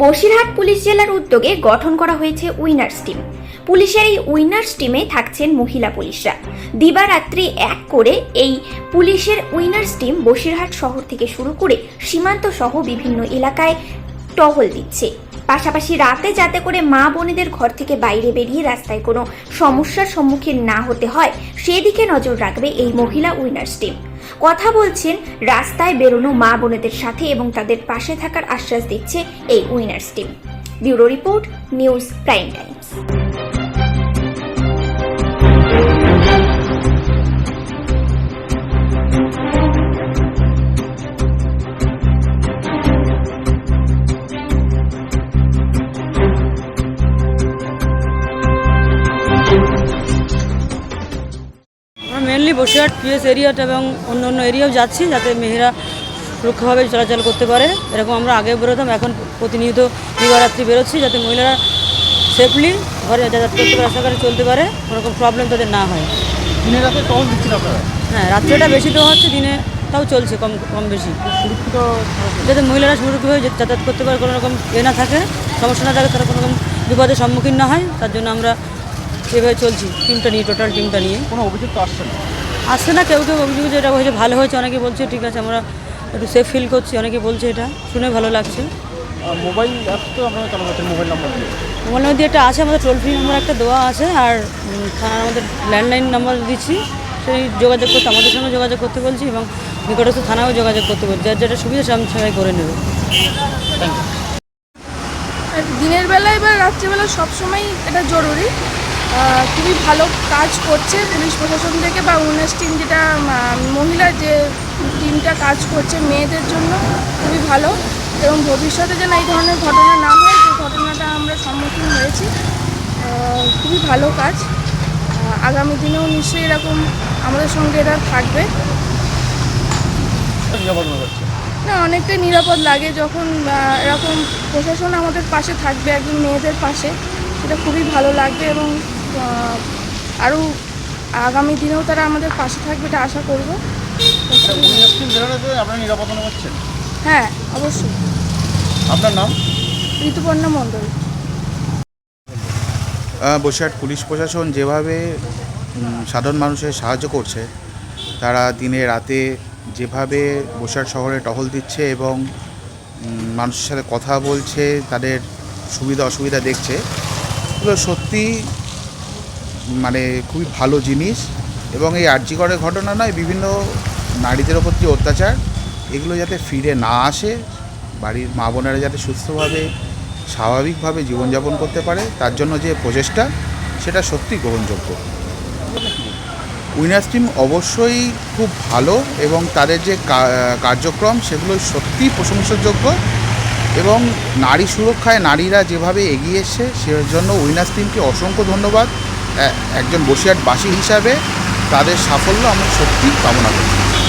Basirhat police জেলার উদ্যোগে গঠন করা হয়েছে উইনার্স টিম। পুলিশের এই উইনার্স টিমে থাকছেন মহিলা পুলিশরা। দিবারাত্রি এক করে এই পুলিশের উইনার্স টিম বসিরহাট শহর থেকে শুরু করে সীমান্ত সহ বিভিন্ন এলাকায় টহল দিচ্ছে। পাশাপাশি রাতে যাতে করে মা বোনেদের ঘর থেকে বাইরে বেরিয়ে রাস্তায় কোনো সমস্যার সম্মুখীন না হতে হয়, সেদিকে নজর রাখবে এই মহিলা উইনার্স টিম। কথা বলছেন, রাস্তায় বেরোনো মা বোনেদের সাথে এবং তাদের পাশে থাকার আশ্বাস দিচ্ছে এই winners team. Bureau report, news prime times. Basirhat PS এরিয়াটা এবং অন্য অন্য এরিয়াও যাচ্ছি যাতে মেয়েরা সুরক্ষাভাবে চলাচল করতে পারে। এরকম আমরা আগে বেরোতাম এখন প্রতিনিয়ত দিবারাত্রি বেরোচ্ছি যাতে মহিলারা সেফলি ঘরে যাতায়াত করতে পারে রাস্তাঘাটে চলতে পারে কোনোরকম প্রবলেম তাদের না হয়। দিনে রাতে টহল দিচ্ছেন আপনারা? হ্যাঁ রাত্রেটা বেশি তো হচ্ছে দিনে তাও চলছে কম কম বেশি। সুরক্ষিত যাতে মহিলারা সুরক্ষিতভাবে যাতায়াত করতে পারে কোনো রকম এ না থাকে সমস্যা না থাকে তারা কোনো রকম বিপদের সম্মুখীন না হয় তার জন্য আমরা এভাবে চলছি টিমটা নিয়ে টোটাল টিমটা নিয়ে। কোনো অভিযোগ তো আসছে না? আসছে না কেউ কেউ অভিযোগ যেটা হয়েছে ভালো হয়েছে অনেকে বলছে ঠিক আছে আমরা একটু সেফ ফিল করছি। অনেকে বলছে এটা শুনে ভালো লাগছে। আর মোবাইল অ্যাপ তো আপনারা চালু করছেন মোবাইল নাম্বার দিয়ে? মোবাইল মধ্যে একটা আছে আমাদের টোল ফ্রি নাম্বার একটা দেওয়া আছে আর থানার আমাদের ল্যান্ডলাইন নাম্বার দিচ্ছি। সেই যোগাযোগ করতে আমাদের সঙ্গে যোগাযোগ করতে বলছি এবং নিকটস্থ থানাও যোগাযোগ করতে বলছি। যার যেটা সুবিধা সে আমি সবাই করে নেবে। দিনের বেলায় বা রাত্রিবেলা সবসময় এটা জরুরি। খুবই ভালো কাজ করছে পুলিশ প্রশাসন থেকে বা উনিশ টিম যেটা মহিলা যে টিমটা কাজ করছে মেয়েদের জন্য খুবই ভালো এবং ভবিষ্যতে যেন এই ধরনের ঘটনা না হয় যে ঘটনাটা আমরা সম্মুখীন হয়েছি। খুবই ভালো কাজ। আগামী দিনেও নিশ্চয়ই এরকম আমাদের সঙ্গে এরা থাকবে। না অনেকটাই নিরাপদ লাগে যখন এরকম প্রশাসন আমাদের পাশে থাকবে একজন মেয়েদের পাশে। সেটা খুবই ভালো লাগবে এবং আরও আগামী দিনেও তারা আমাদের পাশে থাকবে এটা আশা করব। আপনারা নিরাপদ মনে করছেন হ্যাঁ অবশ্যই। আপনার নাম? ঋতুপর্ণা মণ্ডল। বসিরহাট পুলিশ প্রশাসন যেভাবে সাধারণ মানুষের সাহায্য করছে তারা দিনে রাতে যেভাবে বসিরহাট শহরে টহল দিচ্ছে এবং মানুষের সাথে কথা বলছে তাদের সুবিধা অসুবিধা দেখছে এগুলো সত্যি মানে খুবই ভালো জিনিস এবং এই আর্যিকরের ঘটনা নয়, বিভিন্ন নারীদের ওপর যে অত্যাচার, এগুলো যাতে ফিরে না আসে, বাড়ির মা বোনেরা যাতে সুস্থভাবে, স্বাভাবিকভাবে জীবনযাপন করতে পারে, তার জন্য যে প্রচেষ্টা, সেটা সত্যি গ্রহণযোগ্য। উইনার্স টিম অবশ্যই খুব ভালো এবং তাদের যে কার্যক্রম, সেগুলো সত্যিই প্রশংসাযোগ্য এবং নারী সুরক্ষায় নারীরা যেভাবে এগিয়ে এসছে, সেজন্য উইনার্স টিমকে অসংখ্য ধন্যবাদ। একজন বসিরহাটবাসী হিসাবে তাদের সাফল্য আমরা সত্যিই কামনা করি